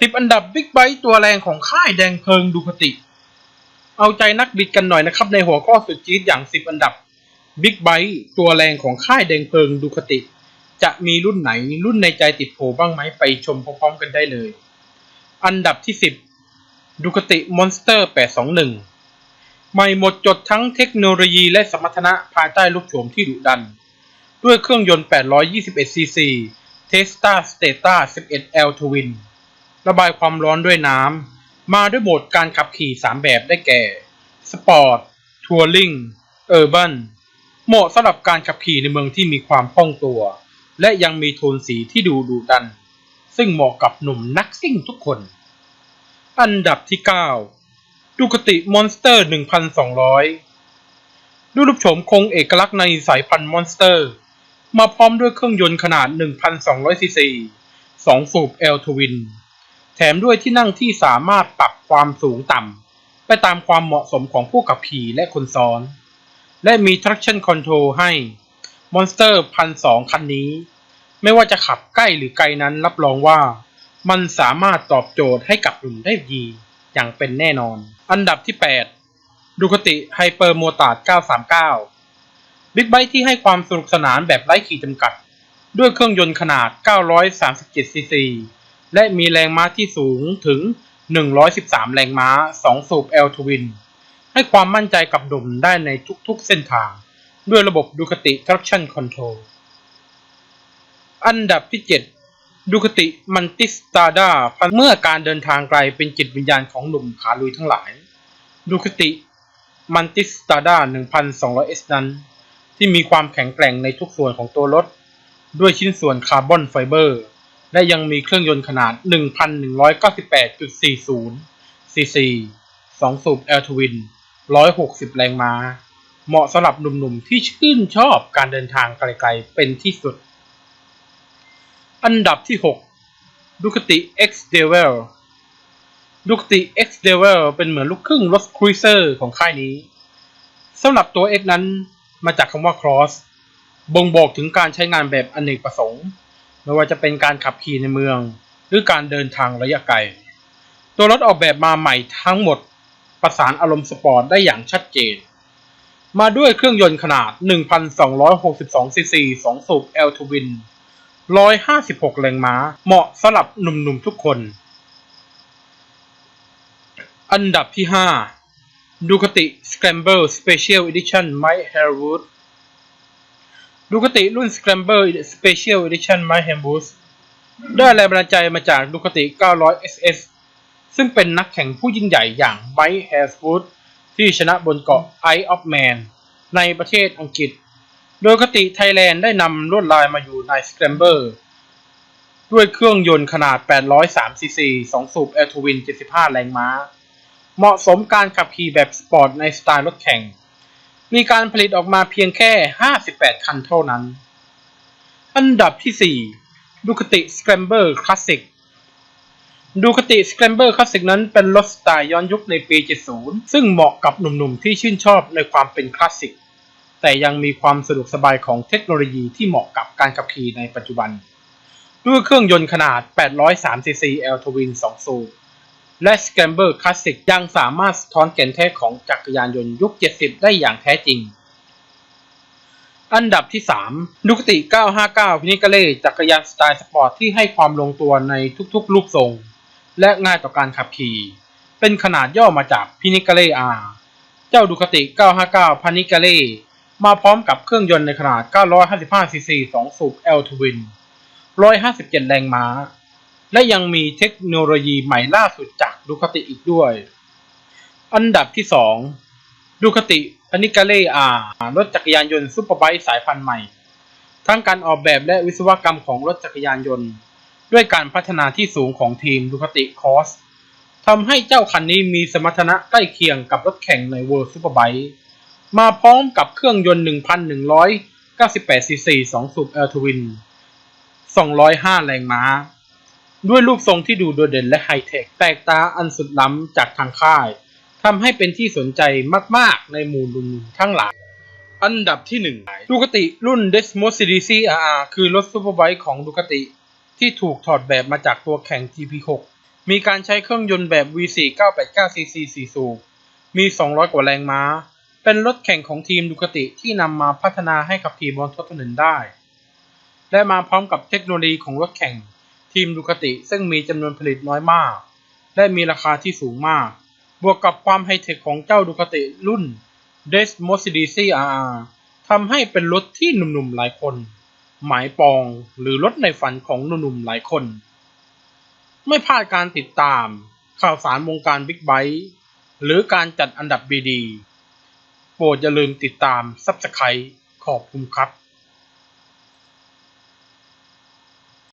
สิบอันดับบิ๊กไบค์ตัวแรงของค่ายแดงเพลิงดูคติ เอาใจนักบิดกันหน่อยนะครับ ในหัวข้อสุดจี๊ดอย่างสิบอันดับบิ๊กไบค์ตัวแรงของค่ายแดงเพลิงดูคติ จะมีรุ่นไหนรุ่นในใจติดโผบ้างไหมไปชมพร้อมๆกันได้เลย อันดับที่สิบดูคติมอนสเตอร์821ใหม่หมดจดทั้งเทคโนโลยีและสมรรถนะภายใต้ลูกโฉมที่ดุดัน ด้วยเครื่องยนต์ 821cc Testa Stata 11L Twin ระบายความร้อนด้วยน้ำ มาด้วยโหมดการขับขี่ 3 แบบได้แก่ Sport Touring Urban เหมาะสำหรับการขับขี่ในเมืองที่มีความคล่องตัว และยังมีโทนสีที่ดูดุดัน ซึ่งเหมาะกับหนุ่มนักซิ่งทุกคน อันดับที่ 9 ดูคติมอนสเตอร์ 1200 ดูรูปโฉมคงเอกลักษณ์ในสายพันธุ์มอนสเตอร์ มาพร้อมด้วยเครื่องยนต์ขนาด 1,200ซีซี2สูบ L Twin แถมด้วยที่นั่งที่สามารถปรับความสูงต่ำ ไปตามความเหมาะสมของผู้ขับขี่และคนซ้อน และมี traction control ให้ Monster 1,200คันนี้ ไม่ว่าจะขับใกล้หรือไกลนั้นรับรองว่า มันสามารถตอบโจทย์ให้กับหนุ่มได้ดี อย่างเป็นแน่นอน อันดับที่ 8 ดูคติ Hyper m o t a r 939 บิ๊กไบค์ที่ให้ความสนุกสนานแบบไร้ขีดจำกัด ด้วยเครื่องยนต์ขนาด 937 ซีซี และมีแรงม้าที่สูงถึง 113 แรงม้า 2 สูบ L Twin ให้ความมั่นใจกับดุมได้ในทุกๆเส้นทาง ด้วยระบบดูคติ Traction Control อันดับที่ 7 ดูคติมันติสตาดาเมื่อการเดินทางไกลเป็นจิตวิญญาณของหนุ่มขาลุยทั้งหลาย ดูคติมันติสตาดา 1,200S นั้น ที่มีความแข็งแกร่งในทุกส่วนของตัวรถ ด้วยชิ้นส่วนคาร์บอนไฟเบอร์ และยังมีเครื่องยนต์ขนาด 1,198.40 ซีซี 2 สูบ L Twin 160 แรงม้า เหมาะสำหรับหนุ่มๆ ที่ชื่นชอบการเดินทางไกลๆ เป็นที่สุด อันดับที่ 6ดูคติ X Devil ดูคติ X Devil เป็นเหมือนลูกครึ่งรถครูเซอร์ของค่ายนี้สำหรับตัว X นั้นมาจากคำว่า cross บ่งบอกถึงการใช้งานแบบอเนกประสงค์ ไม่ว่าจะเป็นการขับขี่ในเมือง หรือการเดินทางระยะไกล ตัวรถออกแบบมาใหม่ทั้งหมดประสานอารมณ์สปอร์ตได้อย่างชัดเจน มาด้วยเครื่องยนต์ขนาด 1,262 ซีซี2สูบ L Twin 156 แรงม้า เหมาะสำหรับหนุ่มๆทุกคน อันดับที่5ดูคติ Scramble Special Edition Mike Harewood ดูคติรุ่น Scramble Special Edition Mike Harewood ได้แรงบันดาลใจมาจากดูคติ 900 SS ซึ่งเป็นนักแข่งผู้ยิ่งใหญ่อย่าง Mike Harewood ที่ชนะบนเกาะ Isle of Man ในประเทศอังกฤษ โดยคติไทยแลนด์ได้นำลวดลายมาอยู่ใน Scramble ด้วยเครื่องยนต์ขนาด 803 ซีซี 2 สูบ L Twin 75 แรงม้า เหมาะสมการขับขี่แบบสปอร์ตในสไตล์รถแข่ง มีการผลิตออกมาเพียงแค่ 58 คันเท่านั้น อันดับที่4ดูคติ Scrambler Classic ดูคติ Scrambler Classic นั้นเป็นรถสไตล์ย้อนยุคในปี 70 ซึ่งเหมาะกับหนุ่มๆ ที่ชื่นชอบในความเป็นคลาสสิก แต่ยังมีความสะดวกสบายของเทคโนโลยีที่เหมาะกับการขับขี่ในปัจจุบัน ด้วยเครื่องยนต์ขนาด803ซีซี L Twin 2 สูบ และ Scramble Classic ยังสามารถสะท้อนแก่นแท้ของจักรยานยนต์ยุค 70 ได้อย่างแท้จริง อันดับที่3ดูคติ 959 พินิกเล่จักรยานสไตล์สปอร์ตที่ให้ความลงตัวในทุกๆรูปทรง และง่ายต่อการขับขี่ เป็นขนาดย่อมาจากพินิกเล่ R เจ้าดูคติ 959พานิกเล่มาพร้อมกับเครื่องยนต์ในขนาด 955ซีซี2สูบ L Twin 157 แรงม้า และยังมีเทคโนโลยีใหม่ล่าสุดจากดูคติอีกด้วย อันดับที่ 2 ดูคติพนิกาเล่อารถจักรยานยนต์ซูเปอร์ไบค์สายพันธุ์ใหม่ ทั้งการออกแบบและวิศวกรรมของรถจักรยานยนต์ ด้วยการพัฒนาที่สูงของทีมดูคติคอสทำให้เจ้าคันนี้มีสมรรถนะใกล้เคียงกับรถแข่งใน World Superbike มาพร้อมกับเครื่องยนต์ 1,198ซีซี2สูบ L Twin 205 แรงม้า ด้วยรูปทรงที่ดูโดดเด่นและไฮเทคแปลกตาอันสุดล้ำจากทางค่ายทำให้เป็นที่สนใจมากๆในหมู่หนุ่มๆทั้งหลาย อันดับที่ 1 ดูคติรุ่น Desmo CDC RR คือรถซูเปอร์ไบค์ของดูคติที่ถูกถอดแบบมาจากตัวแข่ง GP6 มีการใช้เครื่องยนต์แบบ V4 989cc 4สูบมี 200 กว่าแรงม้า เป็นรถแข่งของทีมดูคติที่นำมาพัฒนาให้ขับขี่บนท้องถนนได้ และมาพร้อมกับเทคโนโลยีของรถแข่ง ทีมดูคติซึ่งมีจำนวนผลิตน้อยมาก และมีราคาที่สูงมาก บวกกับความไฮเทคของเจ้าดูคติรุ่น d e s m o s i d c RR ทำให้เป็นรถที่หนุ่มๆหลายคน หมายปองหรือรถในฝันของหนุ่มๆหลายคน ไม่พลาดการติดตาม ข่าวสารวงการบิ๊กไบค์หรือการจัดอันดับบีดีโปรดอย่าลืมติดตาม Subscribe ขอบคุณครับ